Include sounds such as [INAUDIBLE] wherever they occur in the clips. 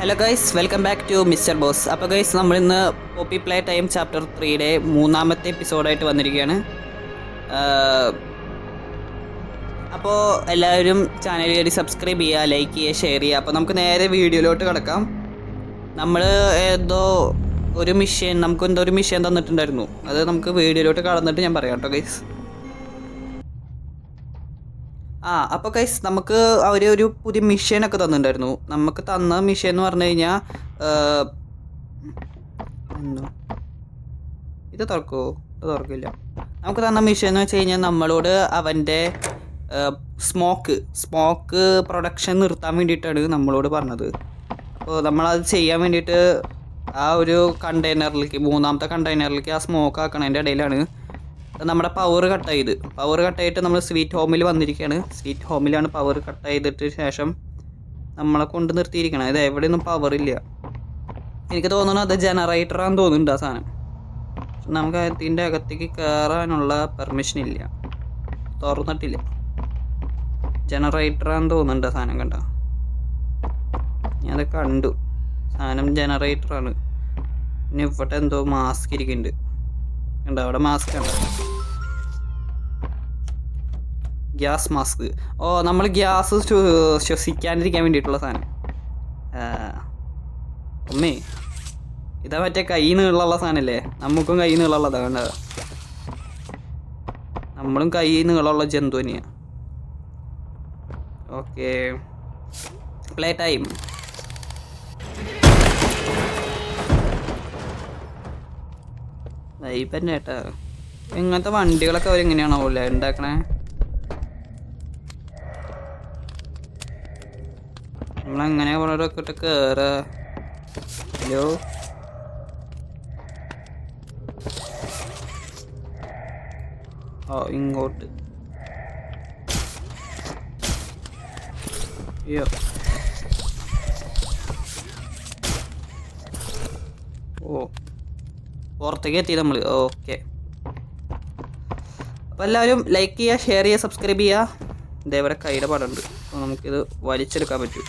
Hello guys welcome back to mister boss അപ്പോൾ guys നമ്മളിന്ന് poppy play time chapter ത്രീയുടെ മൂന്നാമത്തെ എപ്പിസോഡായിട്ട് വന്നിരിക്കുകയാണ്. അപ്പോൾ എല്ലാവരും ചാനൽ കയറി സബ്സ്ക്രൈബ് ചെയ്യുക ലൈക്ക് ചെയ്യുക ഷെയർ ചെയ്യുക. അപ്പോൾ നമുക്ക് നേരെ വീഡിയോയിലോട്ട് കിടക്കാം. നമ്മൾ ഏതോ ഒരു മിഷ്യൻ നമുക്ക് എന്തോ ഒരു മിഷ്യൻ തന്നിട്ടുണ്ടായിരുന്നു. അത് നമുക്ക് വീഡിയോയിലോട്ട് കടന്നിട്ട് ഞാൻ പറയാം കേട്ടോ ഗൈസ് ആ അപ്പോൾ കൈസ് നമുക്ക് അവർ ഒരു പുതിയ മിഷനൊക്കെ തന്നിട്ടുണ്ടായിരുന്നു. നമുക്ക് തന്ന മിഷൻ എന്ന് പറഞ്ഞു കഴിഞ്ഞാൽ ഇത് തുറക്കുമോ ഇത് തുറക്കില്ല. നമുക്ക് തന്ന മിഷൻ എന്ന് വെച്ച് കഴിഞ്ഞാൽ നമ്മളോട് അവന്റെ സ്മോക്ക് സ്മോക്ക് പ്രൊഡക്ഷൻ നിർത്താൻ വേണ്ടിയിട്ടാണ് നമ്മളോട് പറഞ്ഞത്. അപ്പോൾ നമ്മളത് ചെയ്യാൻ വേണ്ടിയിട്ട് ആ ഒരു കണ്ടെയ്നറിലേക്ക് മൂന്നാമത്തെ കണ്ടെയ്നറിലേക്ക് ആ സ്മോക്ക് ആക്കണതിന്റെ ഇടയിലാണ് നമ്മുടെ പവർ കട്ട് ചെയ്ത് പവർ കട്ട് ചെയ്തിട്ട് നമ്മൾ സ്വീറ്റ് ഹോമിൽ വന്നിരിക്കുകയാണ് സ്വീറ്റ് ഹോമിലാണ് പവർ കട്ട് ചെയ്തിട്ട് ശേഷം നമ്മളെ കൊണ്ട് നിർത്തിയിരിക്കണം. ഇത് എവിടെയൊന്നും പവർ ഇല്ല. എനിക്ക് തോന്നുന്നു അത് ജനറേറ്ററാന്ന് തോന്നുന്നുണ്ട് ആ സാധനം. നമുക്ക് അതിന്റെ അകത്തേക്ക് കയറാനുള്ള പെർമിഷൻ ഇല്ല. തുറന്നിട്ടില്ല. ജനറേറ്ററാന്ന് തോന്നുന്നുണ്ട് ആ സാധനം കണ്ട? ഞാനത് കണ്ടു. സാധനം ജനറേറ്ററാണ് പിന്നെ ഇവിടെ എന്തോ മാസ്ക് ഇരിക്കുന്നുണ്ട്. കണ്ടോ? അവിടെ മാസ്ക് ഉണ്ട് ഗ്യാസ് മാസ്ക് ഓ നമ്മൾ ഗ്യാസ് ശ്വസിക്കാണ്ടിരിക്കാൻ വേണ്ടിയിട്ടുള്ള സാധനം. അമ്മേ ഇതാ മറ്റേ കൈ നീളമുള്ള സാധനല്ലേ? നമുക്കും കൈ നീളമുള്ളതാ കണ്ടത്. നമ്മളും കൈ നീളമുള്ള ജന്തു തന്നെയാണ് ഓക്കെ. പ്ലേ ടൈം വൈബന്നെ ഏട്ടാ ഇങ്ങനത്തെ വണ്ടികളൊക്കെ അവരെങ്ങനെയാണോ അല്ലേ ഉണ്ടാക്കണേ നമ്മളെങ്ങനെ പറഞ്ഞൊക്കെ ഇട്ട് ഹലോ? ഓ ഇങ്ങോട്ട്. അയ്യോ. പുറത്തേക്ക് എത്തി നമ്മൾ ഓക്കെ. അപ്പോൾ എല്ലാവരും ലൈക്ക് ചെയ്യുക ഷെയർ ചെയ്യുക സബ്സ്ക്രൈബ് ചെയ്യുക. ഇതേവരെ കൈയുടെ പാടുണ്ട്. അപ്പോൾ നമുക്കിത് വലിച്ചെടുക്കാൻ പറ്റും.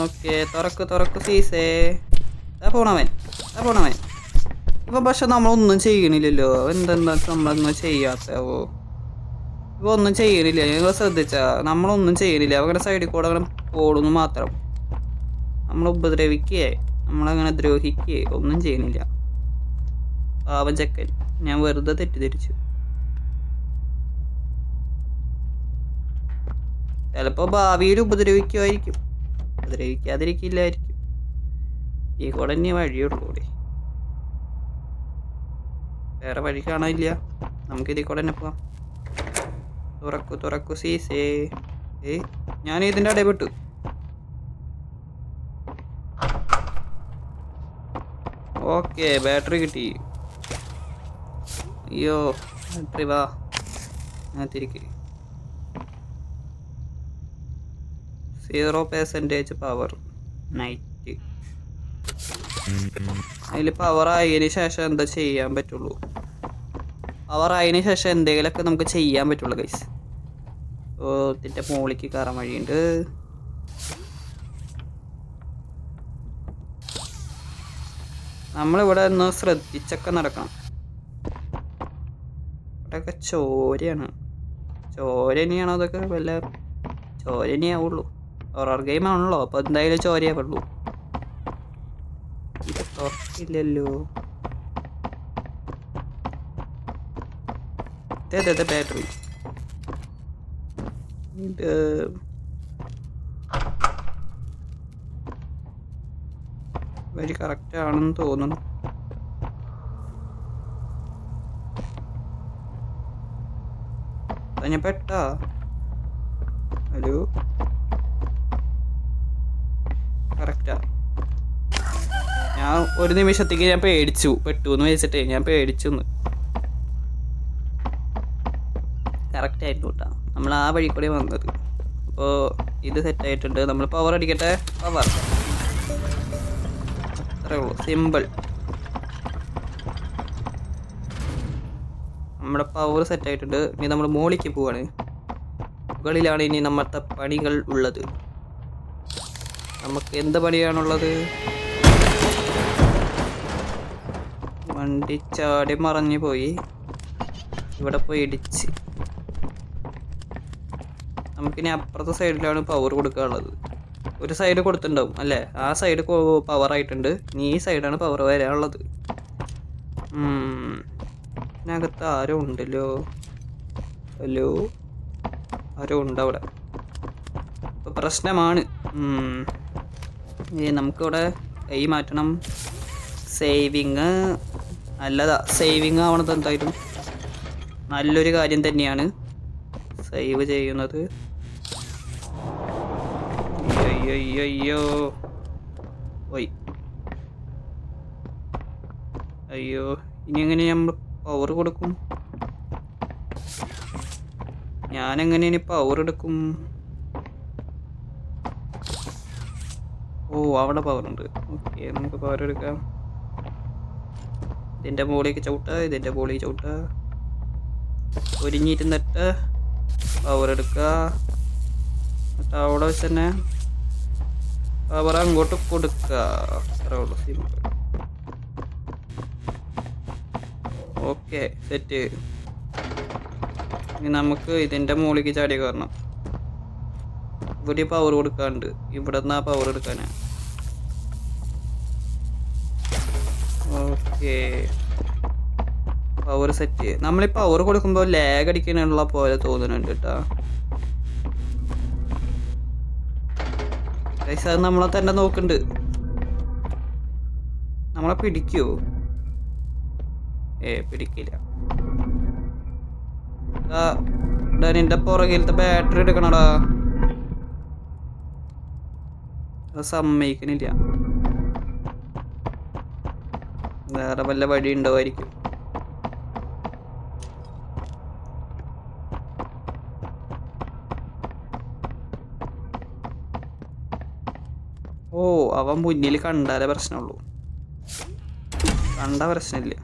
ഓക്കെ തുറക്ക് തുറക്ക് സീസേ. പോണവൻ പോണവൻ. ഇപ്പം പക്ഷെ നമ്മളൊന്നും ചെയ്യണില്ലല്ലോ. എന്തെന്താ നമ്മളൊന്നും ചെയ്യാത്തവോ ഇപ്പൊ ഒന്നും ചെയ്യണില്ല. നിങ്ങൾ ശ്രദ്ധിച്ചാ. നമ്മളൊന്നും ചെയ്യണില്ല. അവരുടെ സൈഡിൽ കൂടെ അങ്ങനെ പോടുന്നു മാത്രം. നമ്മൾ ഉപദ്രവിക്കുകയെ നമ്മളങ്ങനെ ദ്രോഹിക്കുകയെ ഒന്നും ചെയ്യണില്ല. പാവം ചെക്കൻ. ഞാൻ വെറുതെ തെറ്റിദ്ധരിച്ചു. ചിലപ്പോ ഭാവിയിൽ ഉപദ്രവിക്കുമായിരിക്കും. ഉപദ്രവിക്കാതിരിക്കില്ലായിരിക്കും. ഈ കൂടെ തന്നെ വഴിയുള്ളൂ വേറെ വഴി കാണാനില്ല. നമുക്ക് ഇതിൽ കൂടെ തന്നെ പോവാം. തുറക്കു തുറക്കു സീസേ ഏ ഞാൻ ഇതിന്റെ ഇടപെട്ടു പെട്ടു. ഓക്കെ ബാറ്ററി കിട്ടി. അയ്യോ ബാറ്ററി വാ. ഞാൻ തിരിക്ക് സീറോ പെർസെന്റേജ് പവർ നൈറ്റ്. അതിൽ പവർ ആയതിന് ശേഷം എന്താ ചെയ്യാൻ പറ്റുള്ളൂ? പവർ ആയതിന് ശേഷം എന്തെങ്കിലുമൊക്കെ നമുക്ക് ചെയ്യാൻ പറ്റുള്ളൂ ഗൈസ് ഓ ഇതിന്റെ മുകളിലേക്ക് കയറാൻ വഴിയുണ്ട്. നമ്മളിവിടെ ഒന്ന് ശ്രദ്ധിച്ചൊക്കെ നടക്കണം. ഇവിടെയൊക്കെ ചോരയാണ്. ചോരനെയാണോ അതൊക്കെ വല്ല ചോരനെയാവുള്ളൂ. ഹൊറർ ഗെയിം ആണല്ലോ അപ്പോൾ എന്തായാലും ചോരയാവുള്ളൂ ഇത് തുറക്കില്ലല്ലോ. ഇതേ ബാറ്ററി ഇത് വെരി കറക്റ്റ് ആണെന്ന് തോന്നുന്നു. ഞാൻ പെട്ടാ? ഹലോ കറക്റ്റാ ഞാൻ ഒരു നിമിഷത്തേക്ക് ഞാൻ പേടിച്ചു. പെട്ടു എന്ന് വെച്ചിട്ടേ ഞാൻ പേടിച്ചു എന്ന് കറക്റ്റ് ആയിരുന്നു കേട്ടോ നമ്മൾ ആ വഴി കൂടി വന്നത്. അപ്പോൾ ഇത് സെറ്റായിട്ടുണ്ട് നമ്മൾ പവർ അടിക്കട്ടെ? പവർ അത്രേ ഉള്ളൂ. സിമ്പിൾ നമ്മുടെ പവർ സെറ്റ് ആയിട്ടുണ്ട്. ഇനി നമ്മൾ മോളിക്ക് പോവാണ്. മുകളിലാണ് ഇനി നമ്മുടെ പണികൾ ഉള്ളത്. നമുക്ക് എന്ത് പണിയാണുള്ളത്? വണ്ടി ചാടി മറഞ്ഞു പോയി. ഇവിടെ പോയി ഇടിച്ച്. നമുക്കിനി അപ്പുറത്തെ സൈഡിലാണ് പവർ കൊടുക്കാനുള്ളത് ഒരു സൈഡ് കൊടുത്തിട്ടുണ്ടാവും അല്ലേ? ആ സൈഡ് പവർ ആയിട്ടുണ്ട്. ഇനി ഈ സൈഡാണ് പവർ വരാനുള്ളത്. ഇതിനകത്ത് ആരോ ഉണ്ടല്ലോ? ഹലോ? ആരോ ഉണ്ടവിടെ ഇപ്പൊ പ്രശ്നമാണ്. നമുക്കിവിടെ കൈ മാറ്റണം. സേവിങ് നല്ലതാ. സേവിങ് ആവണത് എന്തായാലും നല്ലൊരു കാര്യം തന്നെയാണ്. സേവ് ചെയ്യുന്നത്. അയ്യോ ഓയ് അയ്യോ ഇനി എങ്ങനെ നമ്മൾ പവർ കൊടുക്കും? ഞാനെങ്ങനെ ഇനി പവർ എടുക്കും? ഓ അവിടെ പവർ ഉണ്ട്. ഓക്കെ നമുക്ക് പവർ എടുക്കാം. ഇതിന്റെ മുകളിലേക്ക് ചവിട്ട ഇതിന്റെ മുകളിൽ ചവിട്ട ഒരുങ്ങിയിരുന്നിട്ട് പവർ എടുക്കുക അവിടെ വെച്ച് തന്നെ പവർ അങ്ങോട്ട് കൊടുക്കുക ഓക്കെ സെറ്റ് ഇനി നമുക്ക് ഇതിന്റെ മുകളിലേക്ക് ചാടി കയറണം. ഇവിടെ പവർ കൊടുക്കാണ്ട് ഇവിടെ നിന്ന് ആ പവർ എടുക്കാനാ. ഓക്കെ പവർ സെറ്റ് നമ്മൾ ഈ പവർ കൊടുക്കുമ്പോൾ ലാഗ് അടിക്കാനുള്ള പോലെ തോന്നുന്നുണ്ട് കേട്ടോ അത് നമ്മളെ തന്നെ നോക്കുന്നുണ്ട് നമ്മളെ പിടിക്കുവോ ഏ പിടിക്കില്ല. നിന്റെ പുറകിലത്തെ ബാറ്ററി എടുക്കണടാ. അത് സമ്മതിക്കണില്ല. വേറെ വല്ല വഴി ഉണ്ടാവുമായിരിക്കും ഓ അവൻ മുന്നിൽ കണ്ടാലേ പ്രശ്നമുള്ളൂ. കണ്ട പ്രശ്നമില്ല.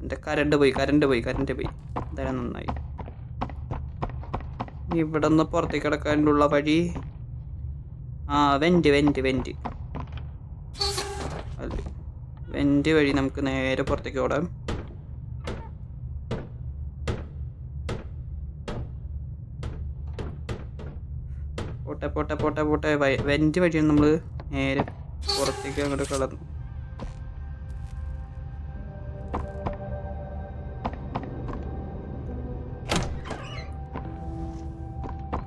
എന്റെ കരണ്ട് പോയി കരണ്ട് പോയി കരണ്ട് പോയി. എന്തായാലും നന്നായി. ഇവിടെ നിന്ന് പുറത്തേക്ക് കിടക്കാനുള്ള വഴി? ആ വെന്റ് വെന്റ് വെന്റ് അല്ല വെന്റ് വഴി നമുക്ക് നേരെ പുറത്തേക്ക് ഓടാം. പോട്ടെ പോട്ടെ. വെന്റ് വഴിയാണ് നമ്മൾ നേരെ പുറത്തേക്ക് അങ്ങോട്ട് കളർന്നു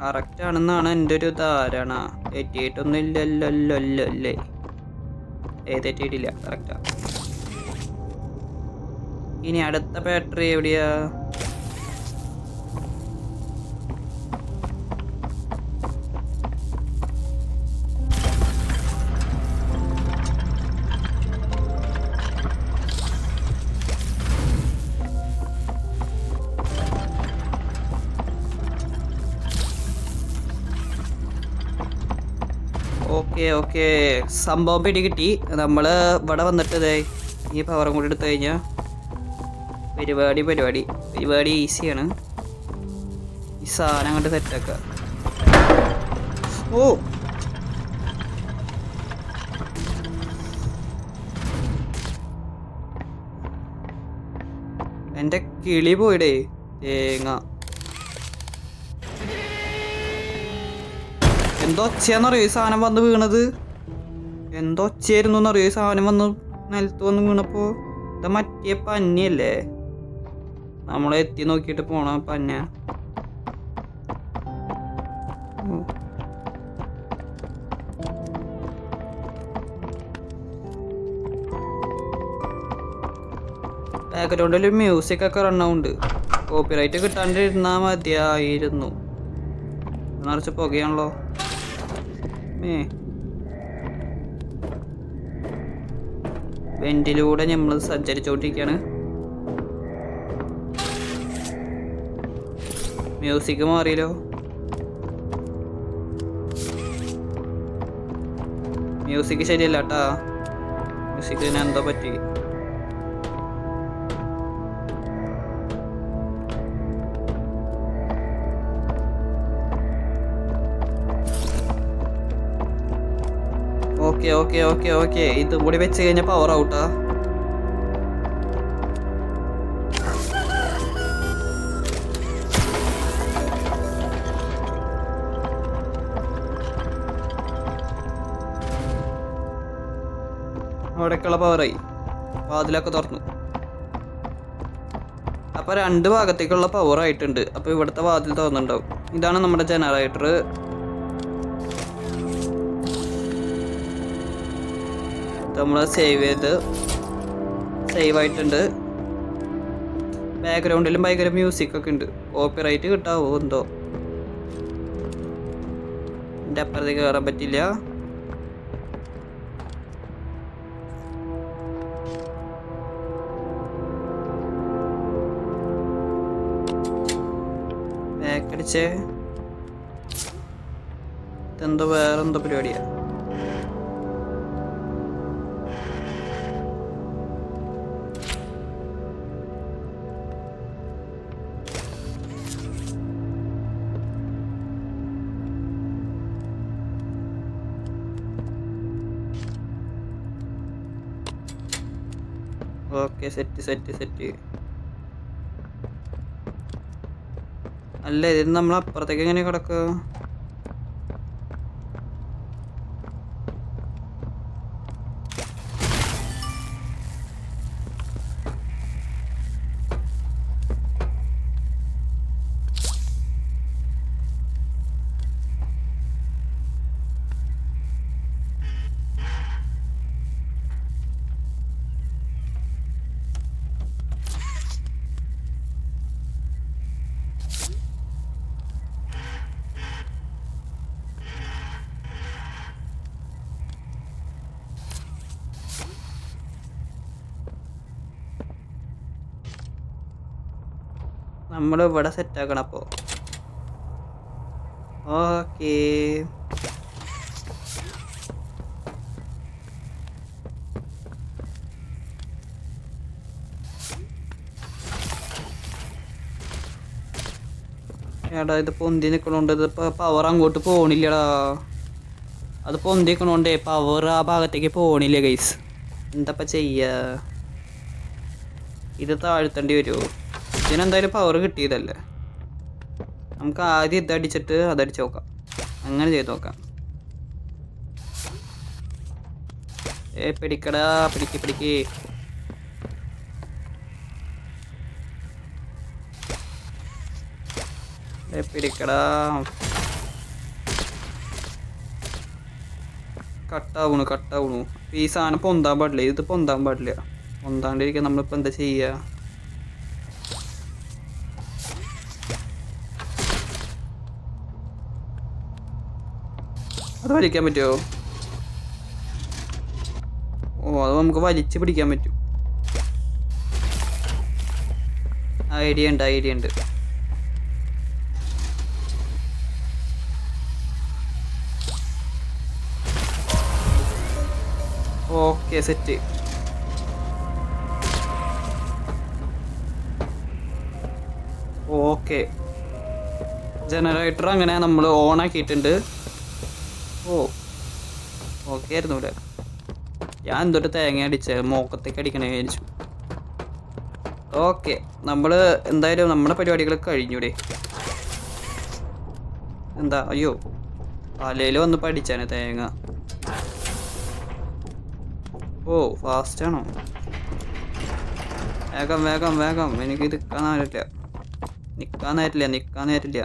കറക്റ്റ് ആണെന്നാണ് എന്റെ ഒരു ധാരണ. തെറ്റിയിട്ടൊന്നും ഇല്ലല്ലോ അല്ലേ ഏ തെറ്റിയിട്ടില്ല കറക്റ്റാ ഇനി അടുത്ത ബാറ്ററി എവിടെയാ? ഓക്കെ സംഭവം പിടി കിട്ടി നമ്മൾ ഇവിടെ വന്നിട്ട് ദേ ഈ പവറും കൂടി എടുത്തു കഴിഞ്ഞാൽ പരിപാടി പരിപാടി. പരിപാടി ഈസിയാണ് ഈ സാധനം കൊണ്ട് സെറ്റാക്കുക ഓ! എന്റെ കിളി പോയിടേ. തേങ്ങ. എന്തോ ഒച്ചയാന്നറിയോ ഈ സാധനം വന്ന് വീണത്. എന്തോ ഒച്ചയായിരുന്നു എന്നറിയോ? ഈ സാധനം വന്ന് നിലത്ത് വന്ന് വീണപ്പോ. ഇത് മറ്റേ പന്നിയല്ലേ നമ്മൾ എത്തി നോക്കിയിട്ട് പോണ പന്ന. ബാക്ക്ഗ്രൗണ്ടിൽ മ്യൂസിക് ഒക്കെ റണ്ണൗണ്ട് കോപ്പിറൈറ്റ് കിട്ടാണ്ടിരുന്നാ മതിയായിരുന്നു. നിറച്ച് പുകയാണല്ലോ. വെന്റിലൂടെ നമ്മൾ സഞ്ചരിച്ചോണ്ടിരിക്കാണ്. മ്യൂസിക് മാറിയല്ലോ. മ്യൂസിക് ശരിയല്ല കേട്ടാ മ്യൂസിക്കിന് എന്തോ പറ്റി? Okay okay okay okay. ഇതും കൂടി വെച്ച് കഴിഞ്ഞാൽ പവർ ഔട്ടാ അവിടേക്കുള്ള പവറായി വാതിലൊക്കെ തുറന്നു. അപ്പൊ രണ്ട് ഭാഗത്തേക്കുള്ള പവർ ആയിട്ടുണ്ട്. അപ്പൊ ഇവിടുത്തെ വാതിൽ തുറന്നുണ്ടാവും ഇതാണ് നമ്മുടെ ജനറേറ്റർ നമ്മൾ സേവ് ചെയ്ത് സേവ് ആയിട്ടുണ്ട്. ബാക്ക്ഗ്രൗണ്ടിലും ഭയങ്കര മ്യൂസിക് ഒക്കെ ഉണ്ട്. കോപ്പിറൈറ്റ് കിട്ടാവോ എന്തോ? എന്റെ അപ്പുറത്തേക്ക് കയറാൻ പറ്റില്ല. ബാക്കടിച്ചേ ഇതെന്തോ വേറെന്തോ പരിപാടിയാ. ഓക്കെ സെറ്റ് സെറ്റ് സെറ്റ് അല്ല ഇത് നമ്മൾ അപ്പുറത്തേക്ക് എങ്ങനെ കിടക്കുക? നമ്മൾ ഇവിടെ സെറ്റ് ആക്കണം അപ്പോൾ ഓക്കേ. എടാ ഇത് പൊന്തി നിൽക്കണോണ്ട് ഇത് പവർ അങ്ങോട്ട് പോണില്ലടാ. അത് പൊന്തി നിൽക്കണോണ്ടേ പവർ ആ ഭാഗത്തേക്ക് പോണില്ല ഗൈസ് എന്താപ്പ ചെയ്യ? ഇത് താഴ്ത്തേണ്ടി വരുമോ ഇതിനെന്തായാലും പവർ കിട്ടിയതല്ലേ? നമുക്ക് ആദ്യം ഇതടിച്ചിട്ട് അതടിച്ച് നോക്കാം. അങ്ങനെ ചെയ്ത് നോക്കാം. ഏ പിടിക്കടാ പിടിക്ക് പിടിക്ക്. ഏ പിടിക്കടാ. കട്ടാവണു കട്ടാവണു. ഈ സാധനം പൊന്താൻ പാടില്ല. ഇത് പൊന്താൻ പാടില്ല. പൊന്താണ്ടിരിക്കാൻ നമ്മളിപ്പോൾ എന്താ ചെയ്യുക അത് വലിക്കാൻ പറ്റുമോ? ഓ അത് നമുക്ക് വലിച്ച് പിടിക്കാൻ പറ്റും. ഐഡിയ ഉണ്ട് ഐഡിയ ഉണ്ട് ഓക്കെ സെറ്റ്. ഓക്കെ. ജനറേറ്റർ അങ്ങനെ നമ്മൾ ഓൺ ആക്കിയിട്ടുണ്ട് ഓ ഓക്കെ ആയിരുന്നു ഇവിടെ. ഞാൻ എന്തൊരു തേങ്ങ അടിച്ച മോക്കത്തേക്ക് അടിക്കണേ വിചാരിച്ചു. ഓക്കെ നമ്മൾ എന്തായാലും നമ്മുടെ പരിപാടികൾ കഴിഞ്ഞൂടെ. എന്താ അയ്യോ തലയിൽ വന്ന് പഠിച്ചാണ് തേങ്ങ. ഓ ഫാസ്റ്റ് ആണോ? വേഗം വേഗം വേഗം. എനിക്ക് നിൽക്കാൻ നേരില്ല നിൽക്കാൻ നേരില്ല നിൽക്കാൻ നേരില്ല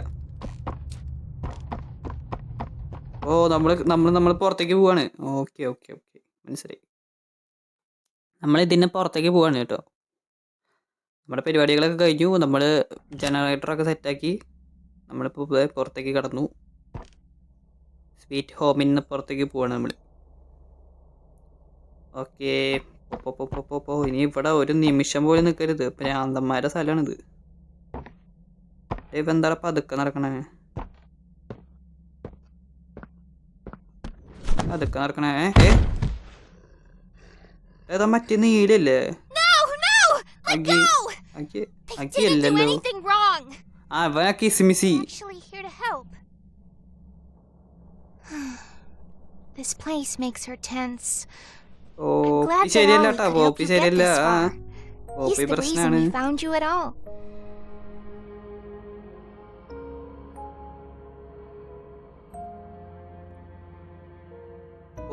ഓ നമ്മൾ നമ്മൾ നമ്മൾ പുറത്തേക്ക് പോവാണ്. Okay okay okay. മനസ്സിലായി. നമ്മൾ ഇതിന് പുറത്തേക്ക് പോവാണ് കേട്ടോ. നമ്മുടെ പരിപാടികളൊക്കെ കഴിഞ്ഞു. നമ്മൾ ജനറേറ്ററൊക്കെ സെറ്റാക്കി നമ്മളിപ്പോൾ പുറത്തേക്ക് കടന്നു. സ്വീറ്റ് ഹോമിൽ നിന്ന് പുറത്തേക്ക് പോവാണ് നമ്മൾ ഓക്കെ. പോ ഇനി ഇവിടെ ഒരു നിമിഷം പോലും നിൽക്കരുത് പ്രാന്തന്മാരുടെ സ്ഥലമാണിത്. ഇപ്പം എന്താ പതുക്കെ നടക്കണേ? അതൊക്കെ നടക്കണേ. ഏതാ മറ്റേ നീലല്ലേ? അല്ലല്ലോ. ശരിയല്ലോ [SIGHS] ഓപ്പി ശരിയല്ല ഓപ്പി പ്രശ്നമാണ്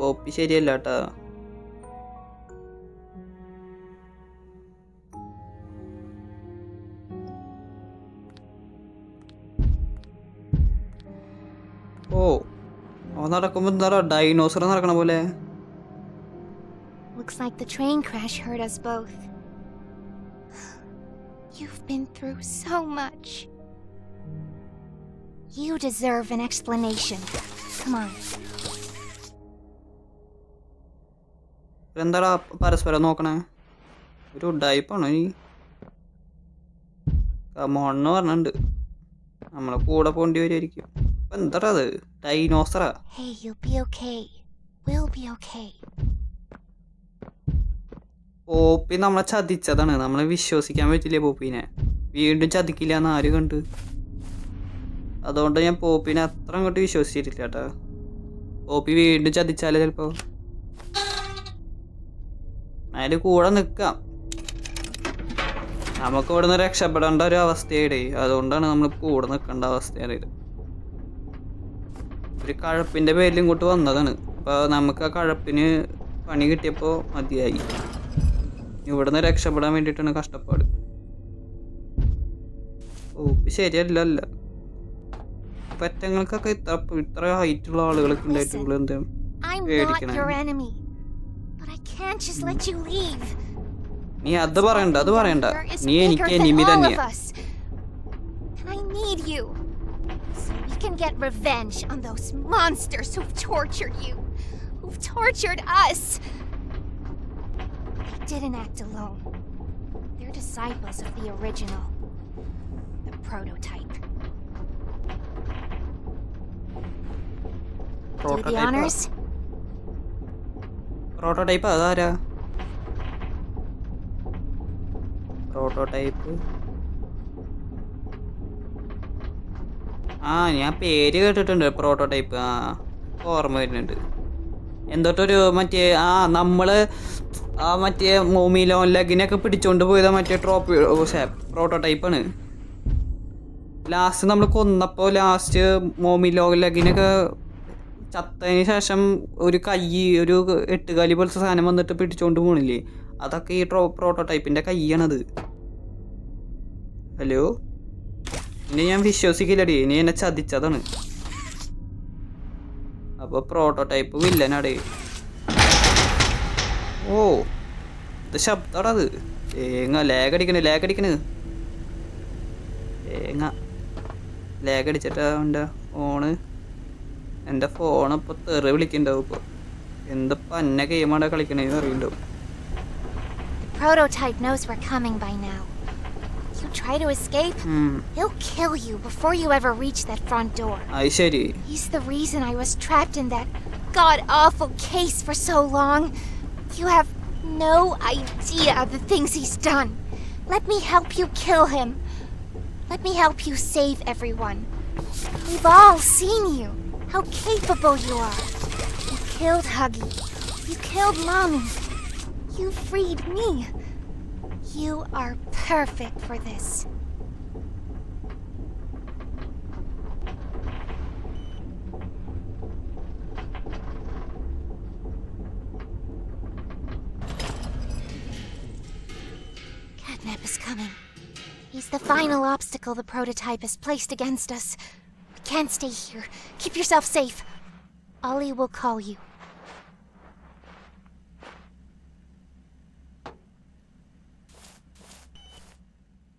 we found you at all. Poppy ശരിയല്ല കേട്ടാ ഓ അവൻ നടക്കുമ്പോ എന്താ ഡൈനോസർ നടക്കണ പോലെ Looks like the train crash hurt us both. You've been through so much. You deserve an explanation. Come on. എന്താടാ പരസ്പരം നോക്കണേ? ഒരു ഉഡായിപ്പാണോ നീ കമോണെന്ന് പറഞ്ഞിട്ടുണ്ട്. നമ്മളെ കൂടെ പോണ്ടി വരുമായിരിക്കും ഇപ്പൊ എന്താടാ അത്? ഡൈനോസറാ. പോപ്പി നമ്മളെ ചതിച്ചതാണ്. നമ്മളെ വിശ്വസിക്കാൻ പറ്റില്ല പോപ്പിനെ? വീണ്ടും ചതിക്കില്ല എന്ന് ആര് കണ്ട്? അതുകൊണ്ട് ഞാൻ പോപ്പിനെ അത്ര അങ്ങോട്ട് വിശ്വസിച്ചിട്ടില്ല കേട്ടാ പോപ്പി വീണ്ടും ചതിച്ചാലേ ചിലപ്പോ? അതിൽ കൂടെ നിൽക്കാം നമുക്ക് ഇവിടുന്ന് രക്ഷപ്പെടേണ്ട ഒരു അവസ്ഥയുടെ അതുകൊണ്ടാണ് നമ്മൾ കൂടെ നിൽക്കേണ്ട അവസ്ഥയാണ് ഇത്. ഒരു കഴപ്പിന്റെ പേരിൽ ഇങ്ങോട്ട് വന്നതാണ്. അപ്പോൾ നമുക്ക് ആ കഴപ്പിന് പണി കിട്ടിയപ്പോൾ മതിയായി. ഇവിടുന്ന് രക്ഷപ്പെടാൻ വേണ്ടിയിട്ടാണ് കഷ്ടപ്പാട്. ഓ ശരിയല്ല അല്ല. പറ്റങ്ങൾക്കൊക്കെ ഇത്ര ഇത്ര ഹൈറ്റുള്ള ആളുകളൊക്കെ ഉണ്ടായിട്ടുള്ളൂ എന്താ പേടിക്കണം. can't just let you leave. നീ അത് പറയണ്ട അത് പറയണ്ട Here is നീ bigger എനിക്ക് than എനിമി all of തന്നെയാ us. And I need you. So we can get revenge on those monsters who've tortured you. Who've tortured us. They didn't act alone. They're disciples of the original. The prototype. Do the honors? Prototype അതാരാ? Prototype ആ ഞാൻ പേര് കേട്ടിട്ടുണ്ട് prototype ആ ഓർമ്മ വരുന്നുണ്ട്. എന്തോട്ടൊരു മറ്റേ ആ നമ്മൾ ആ മറ്റേ മോമിലോൺ ലഗിനൊക്കെ പിടിച്ചോണ്ട് പോയത് മറ്റേ ട്രോപ്പി ആണ്. ലാസ്റ്റ് നമ്മൾ കൊന്നപ്പോൾ ലാസ്റ്റ് മോമിലോ ലഗിനൊക്കെ ചത്തതിന് ശേഷം ഒരു കൈ ഒരു എട്ടുകാലി പോലത്തെ സാധനം വന്നിട്ട് പിടിച്ചോണ്ട് പോണില്ലേ? അതൊക്കെ ഈ ട്രോ പ്രോട്ടോടൈപ്പിന്റെ കൈയാണത്. ഹലോ ഇനി ഞാൻ വിശ്വസിക്കില്ലടി. ഇനി എന്നെ ചതിച്ചതാണ്. അപ്പൊ പ്രോട്ടോടൈപ്പ് വില്ലനാടേ. ഓ ഇത് ശബ്ദാടത് തേങ്ങ ലേഗ് അടിക്കണ് തേങ്ങ. ലേഗ് അടിച്ചിട്ടാ ഫോണ് എൻ്റെ ഫോൺ ഇപ്പോൾ തെറി വിളിക്കണ്ടാവും ഇപ്പോൾ എന്ത് പന്ന ഗെയിമാണ് കളിക്കണേന്ന് അറിയണ്ടാവും The prototype knows we're coming by now. You try to escape, ഉം, he'll kill you before you ever reach that front door. അത് ശരി He's the reason I was trapped in that god awful case for so long. You have no idea the things he's done. Let me help you kill him. Let me help you save everyone. We've all seen you, how capable you are. You killed Huggy. You killed Mommy. You freed me. You are perfect for this. Catnap is coming. He's the final obstacle the prototype has placed against us. Can't stay here. Keep yourself safe. Ollie will call you.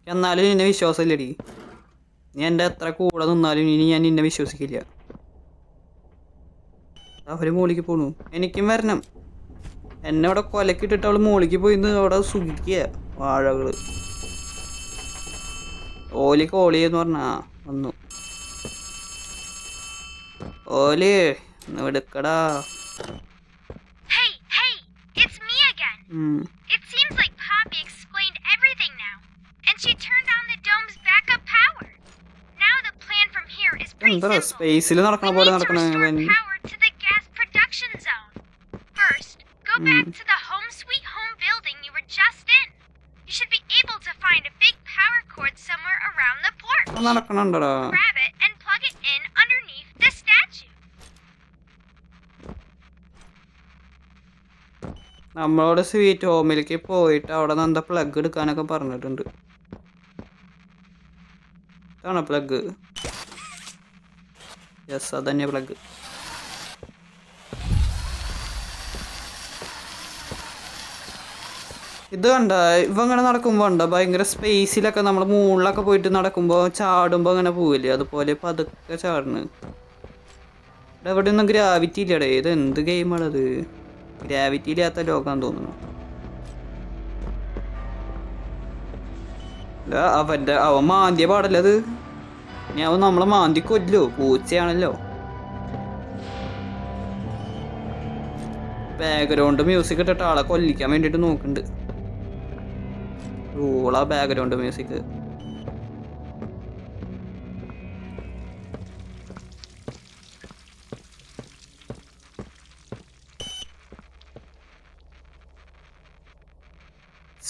എന്നാലും നിന്നെ വിശ്വാസമില്ലടി. നീ എന്റെ എത്ര കൂടെ നിന്നാലും ഇനി ഞാൻ നിന്നെ വിശ്വസിക്കില്ല. അവർ മോളിക്ക് പോണു. എനിക്കും വരണം. എന്നെ അവിടെ കൊലക്കിട്ടിട്ട് അവൾ മോളിക്ക് പോയിന്ന് അവിടെ സുഖിക്കുക. വാഴകൾ. ഓലി കോളിയെന്ന് പറഞ്ഞാ വന്നു. ഓലി ഒന്ന് എടുക്കടാ Hey, hey, it's me again. ഉം. It seems like Poppy explained everything now, and she turned on the dome's backup power. Now the plan from here is pretty എന്താ simple. സ്പേസിൽ നടക്കണ We പോലെ need to നടക്കണ restore ഇവൻ power to the gas production back to the home sweet home building you were just in. You should be able to find a big power cord somewhere around the porch. നമ്മളോട് sweet ഹോമിലേക്ക് പോയിട്ട് അവിടെ നിന്ന് എന്താ plug എടുക്കാനൊക്കെ പറഞ്ഞിട്ടുണ്ട്. ഇതാണ് plug yes അതന്നെ പ്ലഗ് ഇത് കണ്ട? ഇവ ഇങ്ങനെ നടക്കുമ്പോൾ ഉണ്ടോ ഭയങ്കര സ്പേസിലൊക്കെ നമ്മൾ മുകളിലൊക്കെ പോയിട്ട് നടക്കുമ്പോൾ ചാടുമ്പോൾ അങ്ങനെ പോവില്ലേ? അതുപോലെ പതുക്കെ ചാടണ്. ഇവിടെ എവിടെ ഒന്നും ഗ്രാവിറ്റി ഇല്ലടേ. ഇത് എന്ത് ഗെയിമാണത് ഗ്രാവിറ്റി ഇല്ലാത്ത ലോകം തോന്നുന്നു അവന്റെ അവൻ മാന്തിയ പാടല്ലത് ഇനി അവൻ നമ്മളെ മാന്തി കൊല്ലോ പൂച്ചയാണല്ലോ. ബാക്ക്ഗ്രൗണ്ട് മ്യൂസിക് ഇട്ടിട്ട് ആളെ കൊല്ലിക്കാൻ വേണ്ടിട്ട് നോക്കുന്നുണ്ട്. Background music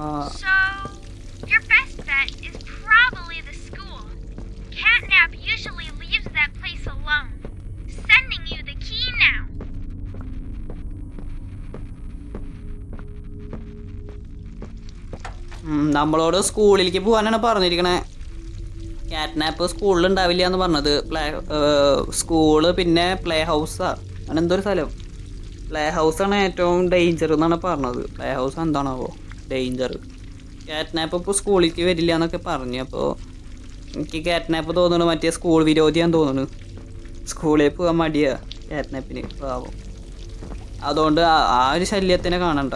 Yuck. So, your best bet is probably the school. Catnap usually leaves that place alone. Sending you the key now. നമ്മളോട് സ്കൂളിലേക്ക് പോകാനാണ് പറഞ്ഞിരിക്കണേ കാറ്റ്നാപ്പ് സ്കൂളിൽ ഉണ്ടാവില്ല എന്ന് പറഞ്ഞത് പ്ലേ സ്കൂൾ പിന്നെ പ്ലേ ഹൗസാ അങ്ങനെ എന്തോ ഒരു സ്ഥലം പ്ലേ ഹൗസാണ് ഏറ്റവും ഡേഞ്ചർ എന്നാണ് പറഞ്ഞത് പ്ലേ ഹൗസ് എന്താണാവോ ഡേഞ്ചർ കാറ്റ്നാപ്പ് ഇപ്പോൾ സ്കൂളിലേക്ക് വരില്ല എന്നൊക്കെ പറഞ്ഞു. അപ്പോൾ എനിക്ക് കാറ്റ്നാപ്പ് തോന്നുന്നു. മറ്റേ സ്കൂൾ വിരോധിയാന്ന് തോന്നുന്നു. സ്കൂളിൽ പോകാൻ മടിയാ കാറ്റ്നാപ്പിന് പാവം. അതുകൊണ്ട് ആ- ഒരു ശല്യത്തിനെ കാണണ്ട.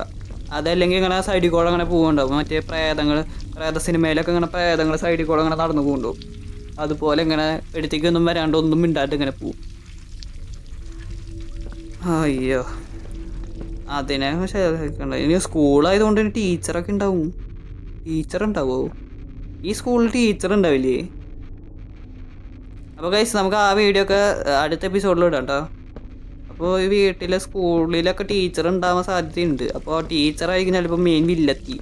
അതല്ലെങ്കിൽ ഇങ്ങനെ സൈഡിൽ കൂടെ അങ്ങനെ പോകുന്നുണ്ടാവും മറ്റേ പ്രേതങ്ങൾ പ്രേത സിനിമയിലൊക്കെ ഇങ്ങനെ പ്രേതങ്ങൾ സൈഡിൽ കൂടെ അങ്ങനെ നടന്നു പോകുന്നുണ്ടാവും. അതുപോലെ ഇങ്ങനെ എടുത്തേക്കൊന്നും വരാണ്ട് ഒന്നും മിണ്ടാണ്ട് ഇങ്ങനെ പോവും. അയ്യോ. അതിനെ ശേഖരിക്കണ്ട ഇനി സ്കൂളായതുകൊണ്ട് ഇനി ടീച്ചറൊക്കെ ഉണ്ടാവും. ടീച്ചർ ഉണ്ടാവോ ഈ സ്കൂളിൽ ടീച്ചർ ഉണ്ടാവില്ലേ? അപ്പോൾ കഴിച്ച് നമുക്ക് ആ വീഡിയോ ഒക്കെ അടുത്ത എപ്പിസോഡിൽ ഇടാം കേട്ടോ അപ്പോൾ ഈ വീട്ടിലെ സ്കൂളിലൊക്കെ ടീച്ചർ ഉണ്ടാവാൻ സാധ്യതയുണ്ട്. അപ്പോൾ ടീച്ചറായിരിക്കും ചിലപ്പോൾ മെയിൻ വില്ലെത്തി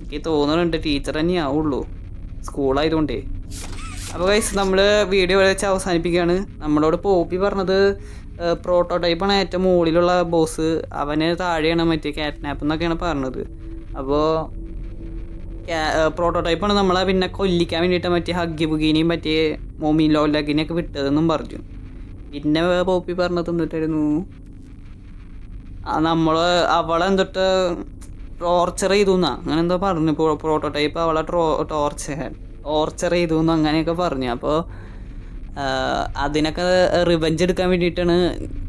എനിക്ക് തോന്നുന്നുണ്ട് ടീച്ചർ തന്നെ ആവുള്ളൂ. സ്കൂളായതുകൊണ്ടേ. അപ്പോൾ കൈസ് നമ്മൾ വീഡിയോ വെച്ച് അവസാനിപ്പിക്കുകയാണ്. നമ്മളോട് പോപ്പി പറഞ്ഞത് പ്രോട്ടോടൈപ്പാണ് ഏറ്റവും മുകളിലുള്ള ബോസ് അവനെ താഴെയാണ് മറ്റേ കാറ്റ്നാപ്പ് എന്നൊക്കെയാണ് പറഞ്ഞത്. അപ്പോൾ പ്രോട്ടോടൈപ്പാണ് നമ്മളെ പിന്നെ കൊല്ലിക്കാൻ വേണ്ടിയിട്ട് മറ്റേ ഹഗ്ഗി ബുഗീനെയും മറ്റേ മോമി ലോലഗിനെയൊക്കെ വിട്ടതെന്നും പറഞ്ഞു. പിന്നെ പോപ്പി പറഞ്ഞത് എന്നിട്ടായിരുന്നു നമ്മൾ അവളെ എന്തിട്ട് ടോർച്ചർ ചെയ്തു എന്നാ അങ്ങനെ എന്തോ പറഞ്ഞു. പ്രോട്ടോടൈപ്പ് അവളെ ടോർച്ചർ ടോർച്ചർ ചെയ്തു എന്ന് അങ്ങനെയൊക്കെ പറഞ്ഞു. അപ്പോൾ അതിനൊക്കെ റിവഞ്ച് എടുക്കാൻ വേണ്ടിയിട്ടാണ്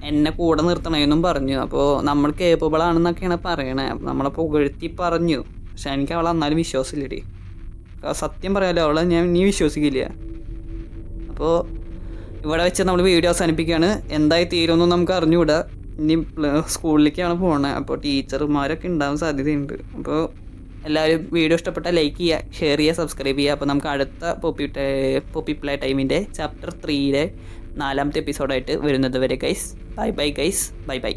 എന്നെ കൂടെ നിർത്തണമെന്നും പറഞ്ഞു. അപ്പോൾ നമ്മൾ കേപ്പബിൾ ആണെന്നൊക്കെയാണ് പറയണേ. നമ്മളെ പുകഴ്ത്തി പറഞ്ഞു. പക്ഷെ എനിക്ക് അവളെ എന്നാലും വിശ്വാസമില്ലടി. സത്യം പറയാലോ അവളെ ഞാൻ നീ വിശ്വസിക്കില്ല. അപ്പോൾ ഇവിടെ വെച്ച് നമ്മൾ വീഡിയോ അവസാനിപ്പിക്കുകയാണ്. എന്തായി തീരുമെന്നും നമുക്ക് അറിഞ്ഞുകൂടാ. ഇനി സ്കൂളിലേക്കാണ് പോകണത് അപ്പോൾ ടീച്ചർമാരൊക്കെ ഉണ്ടാവാൻ സാധ്യതയുണ്ട്. അപ്പോൾ എല്ലാവരും വീഡിയോ ഇഷ്ടപ്പെട്ടാൽ ലൈക്ക് ചെയ്യുക ഷെയർ ചെയ്യുക സബ്സ്ക്രൈബ് ചെയ്യുക. അപ്പോൾ നമുക്ക് അടുത്ത പോപ്പി പോപ്പി പ്ലേ ടൈമിന്റെ ചാപ്റ്റർ ത്രീയിലെ നാലാമത്തെ എപ്പിസോഡായിട്ട് വരുന്നത് വരെ guys bye bye guys bye bye